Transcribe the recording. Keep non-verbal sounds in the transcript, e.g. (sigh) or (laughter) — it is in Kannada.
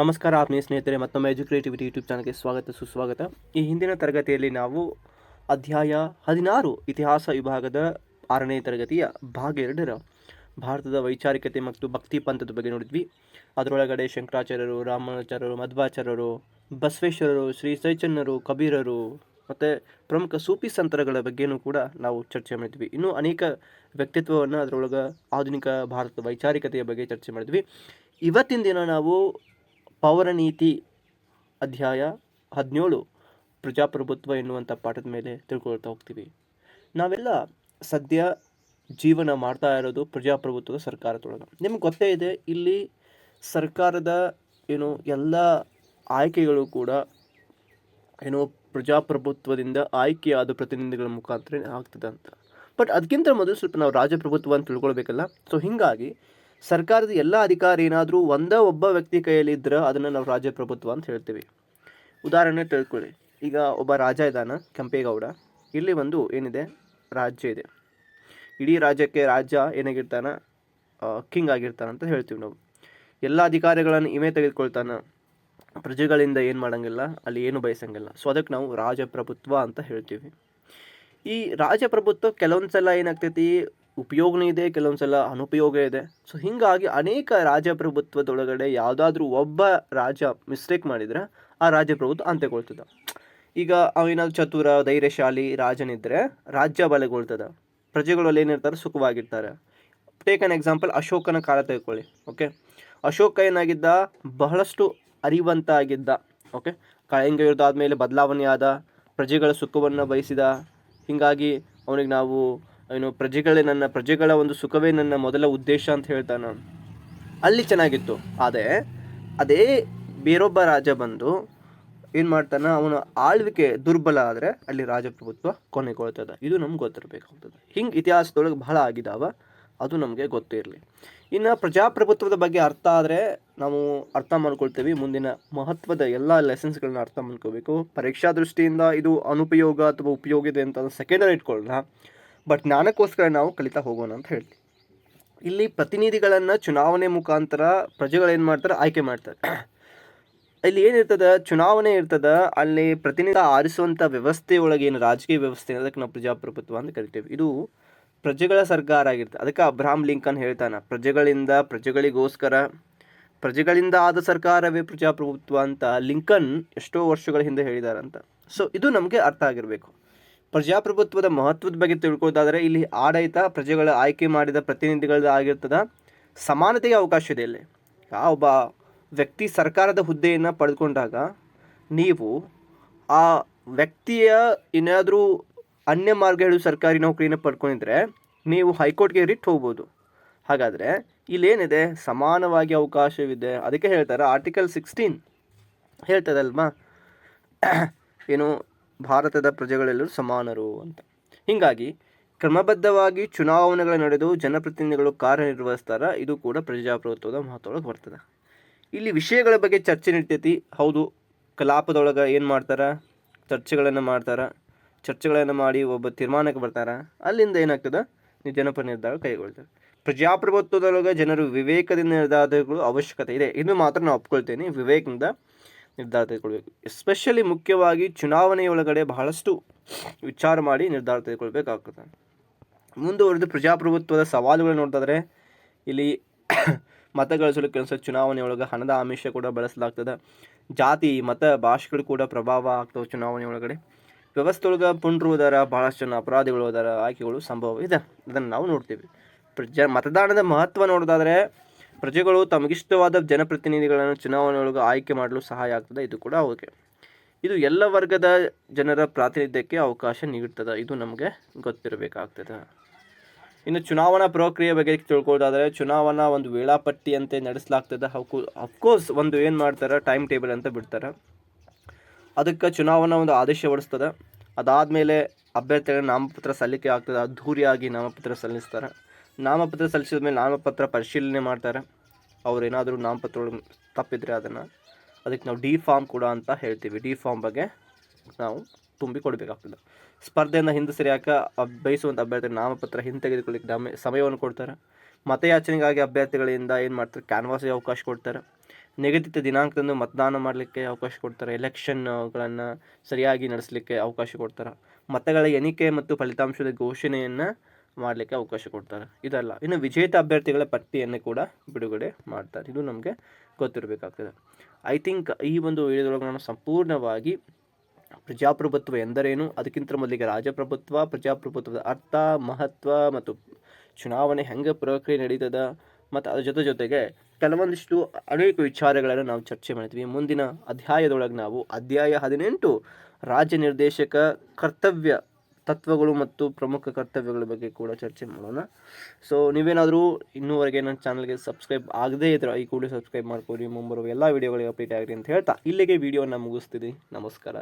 ನಮಸ್ಕಾರ, ಆತ್ಮೀಯ ಸ್ನೇಹಿತರೆ, ಮತ್ತೊಮ್ಮೆ ಎಜುಕೇಟಿವಿಟಿ ಯೂಟ್ಯೂಬ್ ಚಾನಲ್ಗೆ ಸ್ವಾಗತ, ಸುಸ್ವಾಗತ. ಈ ಹಿಂದಿನ ತರಗತಿಯಲ್ಲಿ ನಾವು ಅಧ್ಯಾಯ ಹದಿನಾರು, ಇತಿಹಾಸ ವಿಭಾಗದ ಆರನೇ ತರಗತಿಯ ಭಾಗ ಎರಡರ ಭಾರತದ ವೈಚಾರಿಕತೆ ಮತ್ತು ಭಕ್ತಿ ಪಂಥದ ಬಗ್ಗೆ ನೋಡಿದ್ವಿ. ಅದರೊಳಗಡೆ ಶಂಕರಾಚಾರ್ಯರು ರಾಮಾಚಾರ್ಯರು ಮಧ್ವಾಚಾರ್ಯರು, ಬಸವೇಶ್ವರರು, ಶ್ರೀ ಚೈತನ್ಯರು ಕಬೀರರು, ಮತ್ತು ಪ್ರಮುಖ ಸೂಫಿ ಸಂತರಗಳ ಬಗ್ಗೆಯೂ ಕೂಡ ನಾವು ಚರ್ಚೆ ಮಾಡಿದ್ವಿ. ಇನ್ನೂ ಅನೇಕ ವ್ಯಕ್ತಿತ್ವವನ್ನು ಅದರೊಳಗೆ ಆಧುನಿಕ ಭಾರತದ ವೈಚಾರಿಕತೆಯ ಬಗ್ಗೆ ಚರ್ಚೆ ಮಾಡಿದ್ವಿ. ಇವತ್ತಿನ ದಿನ ನಾವು ಪೌರನೀತಿ ಅಧ್ಯಾಯ ಹದಿನೇಳು ಪ್ರಜಾಪ್ರಭುತ್ವ ಎನ್ನುವಂಥ ಪಾಠದ ಮೇಲೆ ತಿಳ್ಕೊಳ್ತಾ ಹೋಗ್ತೀವಿ. ನಾವೆಲ್ಲ ಸದ್ಯ ಜೀವನ ಮಾಡ್ತಾ ಇರೋದು ಪ್ರಜಾಪ್ರಭುತ್ವದ ಸರ್ಕಾರದೊಳಗೆ. ನಿಮ್ಗೆ ಗೊತ್ತೇ ಇದೆ, ಇಲ್ಲಿ ಸರ್ಕಾರದ ಏನು ಎಲ್ಲ ಆಯ್ಕೆಗಳು ಕೂಡ ಏನು ಪ್ರಜಾಪ್ರಭುತ್ವದಿಂದ ಆಯ್ಕೆಯಾದ ಪ್ರತಿನಿಧಿಗಳ ಮುಖಾಂತರ ಆಗ್ತದೆ ಅಂತ ಬಟ್ ಅದಕ್ಕಿಂತ ಮೊದಲು ಸ್ವಲ್ಪ ನಾವು ರಾಜಪ್ರಭುತ್ವ ಅಂತ ತಿಳ್ಕೊಳ್ಬೇಕಲ್ಲ. ಸೊ ಹೀಗಾಗಿ ಸರ್ಕಾರದ ಎಲ್ಲ ಅಧಿಕಾರ ಏನಾದರೂ ಒಂದೇ ಒಬ್ಬ ವ್ಯಕ್ತಿ ಕೈಯಲ್ಲಿ ಇದ್ರೆ ಅದನ್ನು ನಾವು ರಾಜಪ್ರಭುತ್ವ ಅಂತ ಹೇಳ್ತೀವಿ. ಉದಾಹರಣೆ ತಿಳ್ಕೊಳ್ಳಿ. ಈಗ ಒಬ್ಬ ರಾಜ ಇದ್ದಾನ, ಕೆಂಪೇಗೌಡ. ಇಲ್ಲಿ ಒಂದು ಏನಿದೆ? ರಾಜ್ಯ ಇದೆ. ಇಡೀ ರಾಜ್ಯಕ್ಕೆ ರಾಜ್ಯ ಏನಾಗಿರ್ತಾನ? ಕಿಂಗ್ ಆಗಿರ್ತಾನೆ ಅಂತ ಹೇಳ್ತೀವಿ ನಾವು. ಎಲ್ಲ ಅಧಿಕಾರಿಗಳನ್ನು ಇಮೆ ತೆಗೆದುಕೊಳ್ತಾನೆ. ಪ್ರಜೆಗಳಿಂದ ಏನು ಮಾಡೋಂಗಿಲ್ಲ, ಅಲ್ಲಿ ಏನು ಬಯಸಂಗಿಲ್ಲ. ಸೊ ಅದಕ್ಕೆ ನಾವು ರಾಜಪ್ರಭುತ್ವ ಅಂತ ಹೇಳ್ತೀವಿ. ಈ ರಾಜಪ್ರಭುತ್ವ ಕೆಲವೊಂದು ಸಲ ಏನಾಗ್ತೈತಿ? ಉಪಯೋಗನೂ ಇದೆ ಕೆಲವೊಂದು ಸಲ ಅನುಪಯೋಗ ಇದೆ. ಸೊ ಹೀಗಾಗಿ ಅನೇಕ ರಾಜಪ್ರಭುತ್ವದೊಳಗಡೆ ಯಾವುದಾದ್ರೂ ಒಬ್ಬ ರಾಜ ಮಿಸ್ಟೇಕ್ ಮಾಡಿದರೆ ಆ ರಾಜಪ್ರಭುತ್ವ ಅಂತ್ಯಗೊಳ್ತದೆ. ಈಗ ಅವೇನಾದ್ರು ಚತುರ, ಧೈರ್ಯಶಾಲಿ ರಾಜನಿದ್ದರೆ ರಾಜ್ಯ ಬಲಗೊಳ್ತದೆ. ಪ್ರಜೆಗಳು ಅಲ್ಲಿ ಏನಿರ್ತಾರೆ ಸುಖವಾಗಿರ್ತಾರೆ. ಟೇಕ್ ಅನ್ ಎಕ್ಸಾಂಪಲ್ ಅಶೋಕನ ಕಾಲ ತೆಗೆದುಕೊಳ್ಳಿ ಓಕೆ ಅಶೋಕ ಏನಾಗಿದ್ದ? ಬಹಳಷ್ಟು ಅರಿವಂತ ಆಗಿದ್ದ ಓಕೆ ಕಳಿಂಗ ಯುದ್ಧ ಆದಮೇಲೆ ಬದಲಾವಣೆ ಆದ, ಪ್ರಜೆಗಳ ಸುಖವನ್ನು ಬಯಸಿದ. ಹೀಗಾಗಿ ಅವನಿಗೆ ನಾವು ಏನು ಪ್ರಜೆಗಳೇ ನನ್ನ, ಪ್ರಜೆಗಳ ಒಂದು ಸುಖವೇ ನನ್ನ ಮೊದಲ ಉದ್ದೇಶ ಅಂತ ಹೇಳ್ತಾನೆ. ಅಲ್ಲಿ ಚೆನ್ನಾಗಿತ್ತು. ಆದರೆ ಅದೇ ಬೇರೊಬ್ಬ ರಾಜ ಬಂದು ಏನು ಮಾಡ್ತಾನೆ, ಅವನ ಆಳ್ವಿಕೆ ದುರ್ಬಲ ಆದರೆ ಅಲ್ಲಿ ರಾಜಪ್ರಭುತ್ವ ಕೊನೆಗೊಳ್ತದೆ. ಇದು ನಮ್ಗೆ ಗೊತ್ತಿರಬೇಕಾಗ್ತದೆ. ಹಿಂಗೆ ಇತಿಹಾಸದೊಳಗೆ ಬಹಳ ಆಗಿದಾವ. ಅದು ನಮಗೆ ಗೊತ್ತಿರಲಿ ಇನ್ನು ಪ್ರಜಾಪ್ರಭುತ್ವದ ಬಗ್ಗೆ ಅರ್ಥ ಆದರೆ ನಾವು ಅರ್ಥ ಮಾಡ್ಕೊಳ್ತೀವಿ. ಮುಂದಿನ ಮಹತ್ವದ ಎಲ್ಲ ಲೆಸನ್ಸ್ಗಳನ್ನ ಅರ್ಥ ಮಾಡ್ಕೋಬೇಕು. ಪರೀಕ್ಷಾ ದೃಷ್ಟಿಯಿಂದ ಇದು ಅನುಪಯೋಗ ಅಥವಾ ಉಪಯೋಗ ಇದೆ ಅಂತ ಸೆಕೆಂಡರಿ ಇಟ್ಕೊಳ್ಳೋಣ ಬಟ್ ಜ್ಞಾನಕ್ಕೋಸ್ಕರ ನಾವು ಕಲಿತಾ ಹೋಗೋಣ ಅಂತ ಹೇಳಿ ಇಲ್ಲಿ ಪ್ರತಿನಿಧಿಗಳನ್ನು ಚುನಾವಣೆ ಮುಖಾಂತರ ಪ್ರಜೆಗಳೇನು ಮಾಡ್ತಾರೆ? ಆಯ್ಕೆ ಮಾಡ್ತಾರೆ. (clears throat) ಇಲ್ಲಿ ಏನಿರ್ತದೆ ಚುನಾವಣೆ ಇರ್ತದೆ. ಅಲ್ಲಿ ಪ್ರತಿನಿಧಿ ಆರಿಸುವಂಥ ವ್ಯವಸ್ಥೆ ಒಳಗೆ ಏನು ರಾಜಕೀಯ ವ್ಯವಸ್ಥೆ ಅದಕ್ಕೆ ನಾವು ಪ್ರಜಾಪ್ರಭುತ್ವ ಅಂತ ಕರಿತೇವೆ. ಇದು ಪ್ರಜೆಗಳ ಸರ್ಕಾರ ಆಗಿರ್ತದೆ. ಅದಕ್ಕೆ ಅಬ್ರಾಹಂ ಲಿಂಕನ್ ಹೇಳ್ತಾನೆ, ಪ್ರಜೆಗಳಿಂದ ಪ್ರಜೆಗಳಿಗೋಸ್ಕರ, ಪ್ರಜೆಗಳಿಂದ ಆದ ಸರ್ಕಾರವೇ ಪ್ರಜಾಪ್ರಭುತ್ವ ಅಂತ ಲಿಂಕನ್ ಎಷ್ಟೋ ವರ್ಷಗಳ ಹಿಂದೆ ಹೇಳಿದಾರಂತ. ಸೊ ಇದು ನಮಗೆ ಅರ್ಥ ಆಗಿರಬೇಕು. ಪ್ರಜಾಪ್ರಭುತ್ವದ ಮಹತ್ವದ ಬಗ್ಗೆ ತಿಳ್ಕೊಳ್ಳೋದಾದರೆ ಇಲ್ಲಿ ಆಡಳಿತ ಪ್ರಜೆಗಳ ಆಯ್ಕೆ ಮಾಡಿದ ಪ್ರತಿನಿಧಿಗಳದ್ದು ಆಗಿರ್ತದ. ಸಮಾನತೆಗೆ ಅವಕಾಶ ಇದೆ ಇಲ್ಲಿ. ಆ ಒಬ್ಬ ವ್ಯಕ್ತಿ ಸರ್ಕಾರದ ಹುದ್ದೆಯನ್ನು ಪಡೆದುಕೊಂಡಾಗ ನೀವು ಆ ವ್ಯಕ್ತಿಯ ಏನಾದರೂ ಅನ್ಯ ಮಾರ್ಗ ಹೇಳು ಸರ್ಕಾರಿ ನೌಕರಿಯನ್ನು ಪಡ್ಕೊಂಡಿದ್ರೆ ನೀವು ಹೈಕೋರ್ಟ್ಗೆ ರಿಟ್ ಹೋಗ್ಬೋದು. ಹಾಗಾದರೆ ಇಲ್ಲೇನಿದೆ? ಸಮಾನವಾಗಿ ಅವಕಾಶವಿದೆ. ಅದಕ್ಕೆ ಹೇಳ್ತಾರೆ? ಆರ್ಟಿಕಲ್ ಸಿಕ್ಸ್ಟೀನ್ ಹೇಳ್ತದಲ್ವಾ? ಏನು ಭಾರತದ ಪ್ರಜೆಗಳೆಲ್ಲರೂ ಸಮಾನರು ಅಂತ. ಹೀಗಾಗಿ ಕ್ರಮಬದ್ಧವಾಗಿ ಚುನಾವಣೆಗಳು ನಡೆದು ಜನಪ್ರತಿನಿಧಿಗಳು ಕಾರ್ಯನಿರ್ವಹಿಸ್ತಾರೆ, ಇದು ಕೂಡ ಪ್ರಜಾಪ್ರಭುತ್ವದ ಮಹತ್ವದೊಳಗೆ ಬರ್ತದೆ. ಇಲ್ಲಿ ವಿಷಯಗಳ ಬಗ್ಗೆ ಚರ್ಚೆ ನಡೀತೈತಿ. ಹೌದು, ಕಲಾಪದೊಳಗೆ ಏನು ಮಾಡ್ತಾರೆ? ಚರ್ಚೆಗಳನ್ನು ಮಾಡ್ತಾರೆ. ಚರ್ಚೆಗಳನ್ನು ಮಾಡಿ ಒಬ್ಬ ತೀರ್ಮಾನಕ್ಕೆ ಬರ್ತಾರೆ. ಅಲ್ಲಿಂದ ಏನಾಗ್ತದೆ? ಜನಪರ ನಿರ್ಧಾರ ಕೈಗೊಳ್ತಾರೆ ಪ್ರಜಾಪ್ರಭುತ್ವದೊಳಗೆ ಜನರು ವಿವೇಕದಿಂದ ನಿರ್ಧಾರಗಳು ಅವಶ್ಯಕತೆ ಇದೆ. ಇದು ಮಾತ್ರ ನಾನು ಒಪ್ಕೊಳ್ತೇನೆ. ವಿವೇಕದಿಂದ ನಿರ್ಧಾರ ತೆಗೆದುಕೊಳ್ಬೇಕು. ಎಸ್ಪೆಷಲಿ ಮುಖ್ಯವಾಗಿ ಚುನಾವಣೆಯೊಳಗಡೆ ಬಹಳಷ್ಟು ವಿಚಾರ ಮಾಡಿ ನಿರ್ಧಾರ ತೆಗೆದುಕೊಳ್ಬೇಕಾಗ್ತದೆ. ಮುಂದುವರೆದು ಪ್ರಜಾಪ್ರಭುತ್ವದ ಸವಾಲುಗಳು ನೋಡ್ತಾದ್ರೆ, ಇಲ್ಲಿ (coughs) ಮತಗಳಿಸಲು ಕೆಲಸ ಚುನಾವಣೆಯೊಳಗೆ ಹಣದ ಆಮಿಷ ಕೂಡ ಬಳಸಲಾಗ್ತದೆ. ಜಾತಿ, ಮತ, ಭಾಷೆಗಳು ಕೂಡ ಪ್ರಭಾವ ಆಗ್ತವೆ ಚುನಾವಣೆ ಒಳಗಡೆ. ವ್ಯವಸ್ಥೆ ಒಳಗೆ ಪುಂಡ್ರು ಹೋದಾರ ಭಾಳಷ್ಟು ಜನ ಅಪರಾಧಿಗಳು ಅದರ ಆಯ್ಕೆಗಳು ಸಂಭವ ಇದೆ ಅದನ್ನು ನಾವು ನೋಡ್ತೀವಿ. ಪ್ರಜಾ ಮತದಾನದ ಮಹತ್ವ ನೋಡೋದಾದರೆ ಪ್ರಜೆಗಳು ತಮಗಿಷ್ಟವಾದ ಜನಪ್ರತಿನಿಧಿಗಳನ್ನು ಚುನಾವಣೆಯೊಳಗೆ ಆಯ್ಕೆ ಮಾಡಲು ಸಹಾಯ ಆಗ್ತದೆ? ಇದು ಕೂಡ ಓಕೆ ಇದು ಎಲ್ಲ ವರ್ಗದ ಜನರ ಪ್ರಾತಿನಿಧ್ಯಕ್ಕೆ ಅವಕಾಶ ನೀಡುತ್ತದೆ ಇದು ನಮಗೆ ಗೊತ್ತಿರಬೇಕಾಗ್ತದೆ. ಇನ್ನು ಚುನಾವಣಾ ಪ್ರಕ್ರಿಯೆ ಬಗ್ಗೆ ತಿಳ್ಕೊಳ್ಳೋದಾದರೆ ಚುನಾವಣಾ ಒಂದು ವೇಳಾಪಟ್ಟಿಯಂತೆ ನಡೆಸಲಾಗ್ತದೆ. ಹಕ್ಕು ಅಫ್ಕೋರ್ಸ್ ಒಂದು ಏನು ಮಾಡ್ತಾರೆ? ಟೈಮ್ ಟೇಬಲ್ ಅಂತ ಬಿಡ್ತಾರೆ. ಅದಕ್ಕೆ ಚುನಾವಣಾ ಒಂದು ಆದೇಶ ಹೊಡಿಸ್ತದೆ. ಅದಾದಮೇಲೆ ಅಭ್ಯರ್ಥಿಗಳ ನಾಮಪತ್ರ ಸಲ್ಲಿಕೆ ಆಗ್ತದೆ. ಅದ್ಧೂರಿಯಾಗಿ ನಾಮಪತ್ರ ಸಲ್ಲಿಸ್ತಾರೆ. ನಾಮಪತ್ರ ಸಲ್ಲಿಸಿದ ಮೇಲೆ ನಾಮಪತ್ರ ಪರಿಶೀಲನೆ ಮಾಡ್ತಾರೆ. ಅವ್ರು ಏನಾದರೂ ನಾಮಪತ್ರ ತಪ್ಪಿದರೆ ತಪ್ಪಿದ್ರೆ ಅದನ್ನು ಅದಕ್ಕೆ ನಾವು ಡಿ ಫಾರ್ಮ್ ಕೂಡ ಅಂತ ಹೇಳ್ತೀವಿ. ಡಿ ಫಾರ್ಮ್ ಬಗ್ಗೆ ನಾವು ತುಂಬಿ ಕೊಡಬೇಕಾಗ್ತದೆ. ಸ್ಪರ್ಧೆಯನ್ನು ಹಿಂದೆ ಸರಿಯಾಕ ಬಯಸುವಂಥ ಅಭ್ಯರ್ಥಿ ನಾಮಪತ್ರ ಹಿಂತೆಗೆದುಕೊಳ್ಳಿಕ್ಕೆ ದಮ ಸಮಯವನ್ನು ಕೊಡ್ತಾರೆ. ಮತಯಾಚನೆಗಾಗಿ ಅಭ್ಯರ್ಥಿಗಳಿಂದ ಏನು ಮಾಡ್ತಾರೆ? ಕ್ಯಾನ್ವಾಸಿಗೆ ಅವಕಾಶ ಕೊಡ್ತಾರೆ. ನಿಗದಿತ ದಿನಾಂಕದಂದು ಮತದಾನ ಮಾಡಲಿಕ್ಕೆ ಅವಕಾಶ ಕೊಡ್ತಾರೆ. ಎಲೆಕ್ಷನ್ಗಳನ್ನು ಸರಿಯಾಗಿ ನಡೆಸಲಿಕ್ಕೆ ಅವಕಾಶ ಕೊಡ್ತಾರೆ. ಮತಗಳ ಎಣಿಕೆ ಮತ್ತು ಫಲಿತಾಂಶದ ಘೋಷಣೆಯನ್ನು ಮಾಡಲಿಕ್ಕೆ ಅವಕಾಶ ಕೊಡ್ತಾರೆ. ಇದಲ್ಲ. ಇನ್ನು ವಿಜೇತ ಅಭ್ಯರ್ಥಿಗಳ ಪಟ್ಟಿಯನ್ನು ಕೂಡ ಬಿಡುಗಡೆ ಮಾಡ್ತಾರೆ. ಇದು ನಮಗೆ ಗೊತ್ತಿರಬೇಕಾಗ್ತದೆ. ಐ ಥಿಂಕ್ ಈ ಒಂದು ವಿಡಿಯೋದೊಳಗೆ ನಾನು ಸಂಪೂರ್ಣವಾಗಿ ಪ್ರಜಾಪ್ರಭುತ್ವ ಎಂದರೇನು? ಅದಕ್ಕಿಂತ ಮೊದಲಿಗೆ ರಾಜಪ್ರಭುತ್ವ, ಪ್ರಜಾಪ್ರಭುತ್ವದ ಅರ್ಥ, ಮಹತ್ವ ಮತ್ತು ಚುನಾವಣೆ ಹೆಂಗೆ ಪ್ರಕ್ರಿಯೆ ನಡೀತದ? ಮತ್ತು ಅದ್ರ ಜೊತೆ ಜೊತೆಗೆ ಕೆಲವೊಂದಿಷ್ಟು ಅನೇಕ ವಿಚಾರಗಳನ್ನು ನಾವು ಚರ್ಚೆ ಮಾಡ್ತೀವಿ ಮುಂದಿನ ಅಧ್ಯಾಯದೊಳಗೆ ನಾವು ಅಧ್ಯಾಯ ಹದಿನೆಂಟು ರಾಜ್ಯ ನಿರ್ದೇಶಕ ಕರ್ತವ್ಯ ತತ್ವಗಳು ಮತ್ತು ಪ್ರಮುಖ ಕರ್ತವ್ಯಗಳ ಬಗ್ಗೆ ಕೂಡ ಚರ್ಚೆ ಮಾಡೋಣ. ಸೊ ನೀವೇನಾದರೂ ಇನ್ನೂವರೆಗೆ ನನ್ನ ಚಾನಲ್ಗೆ ಸಬ್ಸ್ಕ್ರೈಬ್ ಆಗದೇ ಇದ್ರೆ ಈ ಕೂಡ ಸಬ್ಸ್ಕ್ರೈಬ್ ಮಾಡ್ಕೊಳ್ಳಿ. ಮುಂಬರುವ ಎಲ್ಲ ವೀಡಿಯೋಗಳಿಗೆ ಅಪ್ಡೇಟ್ ಆಗಿರಿ ಅಂತ ಹೇಳ್ತಾ. ಇಲ್ಲಿಗೆ ವಿಡಿಯೋನ ಮುಗಿಸ್ತೀನಿ ನಮಸ್ಕಾರ.